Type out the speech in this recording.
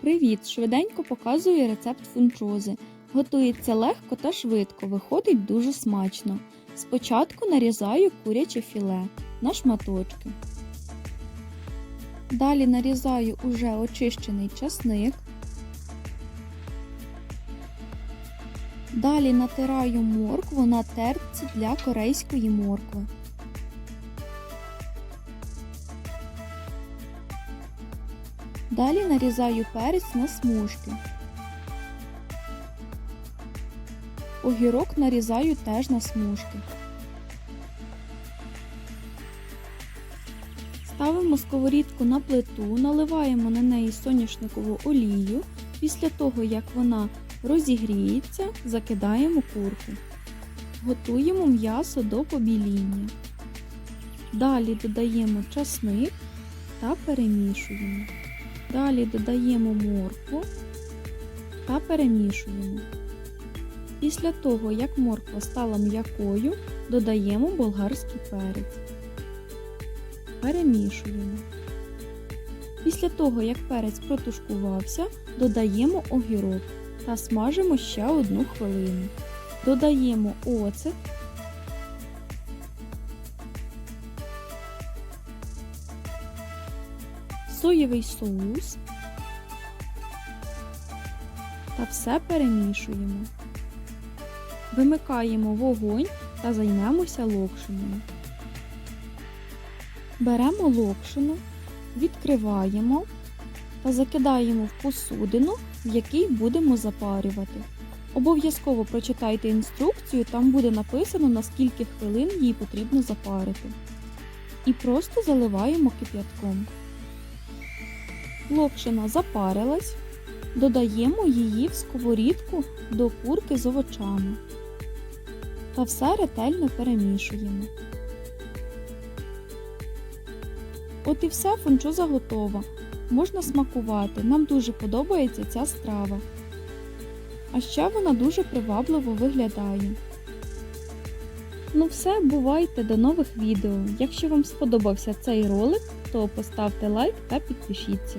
Привіт! Швиденько показую рецепт фунчози. Готується легко та швидко, виходить дуже смачно. Спочатку нарізаю куряче філе на шматочки. Далі нарізаю уже очищений часник. Далі натираю моркву на терці для корейської моркви. Далі нарізаю перець на смужки. Огірок нарізаю теж на смужки. Ставимо сковорідку на плиту, наливаємо на неї соняшникову олію. Після того, як вона розігріється, закидаємо курку. Готуємо м'ясо до побіління. Далі додаємо часник та перемішуємо. Далі додаємо моркву та перемішуємо. Після того, як морква стала м'якою, додаємо болгарський перець. Перемішуємо. Після того, як перець протушкувався, додаємо огірок та смажимо ще одну хвилину. Додаємо оцет. Соєвий соус та все перемішуємо. Вимикаємо вогонь та займемося локшиною. Беремо локшину, відкриваємо та закидаємо в посудину, в якій будемо запарювати. Обов'язково прочитайте інструкцію, там буде написано, на скільки хвилин її потрібно запарити. І просто заливаємо кип'ятком. Локшина запарилась, додаємо її в сковорідку до курки з овочами та все ретельно перемішуємо. От і все, фунчоза готова. Можна смакувати, нам дуже подобається ця страва. А ще вона дуже привабливо виглядає. Ну все, бувайте до нових відео. Якщо вам сподобався цей ролик, то поставте лайк та підпишіться.